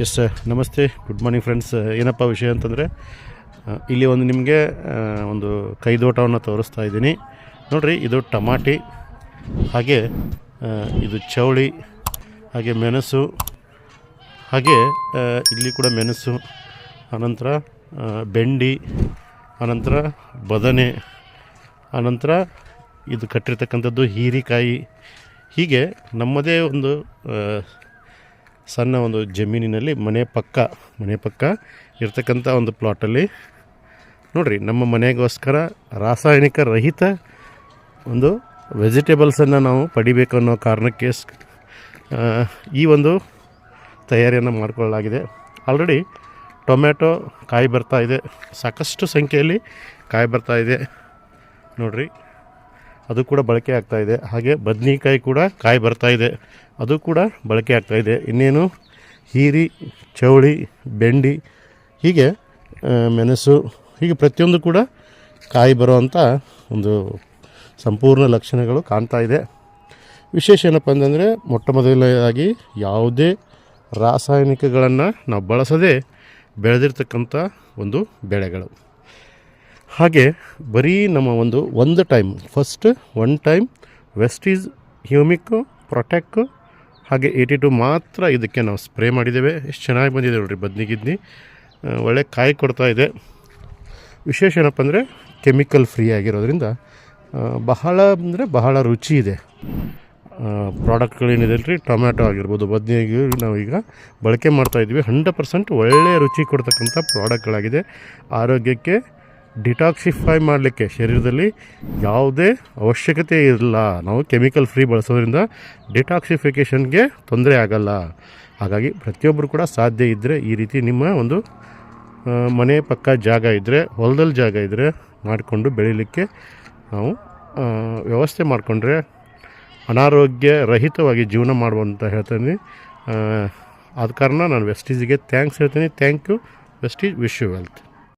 S ನಮಸ್ತೆ. Good morning friends ಏನಪ್ಪ ವಿಷಯ ಅಂತಂದರೆ ಇಲ್ಲಿ ಒಂದು ನಿಮಗೆ ಒಂದು ಕೈದೋಟವನ್ನು ತೋರಿಸ್ತಾ ಇದ್ದೀನಿ. ನೋಡಿರಿ, ಇದು ಟಮಾಟಿ, ಹಾಗೆ ಇದು ಚೌಳಿ, ಹಾಗೆ ಮೆಣಸು, ಹಾಗೆ ಇಲ್ಲಿ ಕೂಡ ಮೆಣಸು, ಆನಂತರ ಬೆಂಡಿ, ಆನಂತರ ಬದನೆ, ಆನಂತರ ಇದು ಕಟ್ಟಿರ್ತಕ್ಕಂಥದ್ದು ಹೀರಿಕಾಯಿ. ಹೀಗೆ ನಮ್ಮದೇ ಒಂದು ಸಣ್ಣ ಒಂದು ಜಮೀನಿನಲ್ಲಿ ಮನೆ ಪಕ್ಕ ಮನೆ ಪಕ್ಕ ಇರ್ತಕ್ಕಂಥ ಒಂದು ಪ್ಲಾಟಲ್ಲಿ ನೋಡಿರಿ, ನಮ್ಮ ಮನೆಗೋಸ್ಕರ ರಾಸಾಯನಿಕ ರಹಿತ ಒಂದು ವೆಜಿಟೇಬಲ್ಸನ್ನು ನಾವು ಪಡಿಬೇಕು ಅನ್ನೋ ಕಾರಣಕ್ಕೆ ಈ ಒಂದು ತಯಾರಿಯನ್ನು ಮಾಡಿಕೊಳ್ಳಲಾಗಿದೆ. ಆಲ್ರೆಡಿ ಟೊಮ್ಯಾಟೊ ಕಾಯಿ ಬರ್ತಾ ಇದೆ. ಸಾಕಷ್ಟು ಸಂಖ್ಯೆಯಲ್ಲಿ ಕಾಯಿ ಬರ್ತಾ ಇದೆ. ನೋಡಿರಿ ಅದು ಕೂಡ ಬಳಕೆ ಆಗ್ತಾ ಇದೆ. ಹಾಗೆ ಬದ್ನಿಕಾಯಿ ಕೂಡ ಕಾಯಿ ಬರ್ತಾ ಇದೆ. ಅದು ಕೂಡ ಬಳಕೆ ಆಗ್ತಾ ಇದೆ. ಇನ್ನೇನು? ಹೀರಿ, ಚೌಳಿ, ಬೆಂಡಿ, ಹೀಗೆ ಮೆಣಸು, ಹೀಗೆ ಪ್ರತಿಯೊಂದು ಕೂಡ ಕಾಯಿ ಬರುವಂಥ ಒಂದು ಸಂಪೂರ್ಣ ಲಕ್ಷಣಗಳು ಕಾಣ್ತಾ ಇದೆ. ವಿಶೇಷ ಏನಪ್ಪ ಅಂತಂದರೆ ಮೊಟ್ಟ ಮೊದಲಾಗಿ ಯಾವುದೇ ರಾಸಾಯನಿಕಗಳನ್ನು ನಾವು ಬಳಸದೆ ಬೆಳೆದಿರ್ತಕ್ಕಂಥ ಒಂದು ಬೆಳೆಗಳು. ಹಾಗೆ ಬರೀ ನಮ್ಮ ಒಂದು ಒಂದು time first one time waste is humic protect ಹಾಗೆ ಏಯ್ಟಿ ಟು ಮಾತ್ರ ಇದಕ್ಕೆ ನಾವು ಸ್ಪ್ರೇ ಮಾಡಿದ್ದೇವೆ. ಎಷ್ಟು ಚೆನ್ನಾಗಿ ಬಂದಿದೆ ನೋಡ್ರಿ ಬದ್ನಿ ಗಿದ್ನಿ. ಒಳ್ಳೆ ಕಾಯಿ ಕೊಡ್ತಾ ಇದೆ. ವಿಶೇಷ ಏನಪ್ಪ ಅಂದರೆ ಕೆಮಿಕಲ್ ಫ್ರೀ ಆಗಿರೋದ್ರಿಂದ ಬಹಳ ಅಂದರೆ ಬಹಳ ರುಚಿ ಇದೆ. ಪ್ರಾಡಕ್ಟ್ಗಳೇನಿದೆ ರೀ ಟೊಮ್ಯಾಟೊ ಆಗಿರ್ಬೋದು ಬದನೆಗೆ ನಾವೀಗ ಬಳಕೆ ಮಾಡ್ತಾಯಿದ್ವಿ ಹಂಡ್ರೆಡ್ ಪರ್ಸೆಂಟ್ ಒಳ್ಳೆಯ ರುಚಿ ಕೊಡ್ತಕ್ಕಂಥ ಪ್ರಾಡಕ್ಟ್ಗಳಾಗಿದೆ ಆರೋಗ್ಯಕ್ಕೆ ಡಿಟಾಕ್ಸಿಫೈ ಮಾಡಲಿಕ್ಕೆ ಶರೀರದಲ್ಲಿ ಯಾವುದೇ ಅವಶ್ಯಕತೆ ಇಲ್ಲ. ನಾವು ಕೆಮಿಕಲ್ ಫ್ರೀ ಬಳಸೋದ್ರಿಂದ ಡಿಟಾಕ್ಸಿಫಿಕೇಷನ್ಗೆ ತೊಂದರೆ ಆಗಲ್ಲ. ಹಾಗಾಗಿ ಪ್ರತಿಯೊಬ್ಬರು ಕೂಡ ಸಾಧ್ಯ ಇದ್ದರೆ ಈ ರೀತಿ ನಿಮ್ಮ ಒಂದು ಮನೆ ಪಕ್ಕ ಜಾಗ ಇದ್ದರೆ ಹೊಲದಲ್ಲಿ ಜಾಗ ಇದ್ದರೆ ಮಾಡಿಕೊಂಡು ಬೆಳೀಲಿಕ್ಕೆ ನಾವು ವ್ಯವಸ್ಥೆ ಮಾಡಿಕೊಂಡ್ರೆ ಅನಾರೋಗ್ಯ ರಹಿತವಾಗಿ ಜೀವನ ಮಾಡುವಂತ ಹೇಳ್ತೀನಿ. ಆದ ಕಾರಣ ನಾನು ವೆಸ್ಟೀಸಿಗೆ ಥ್ಯಾಂಕ್ಸ್ ಹೇಳ್ತೀನಿ. Thank you ವೆಸ್ಟೀಸ್ wish you wealth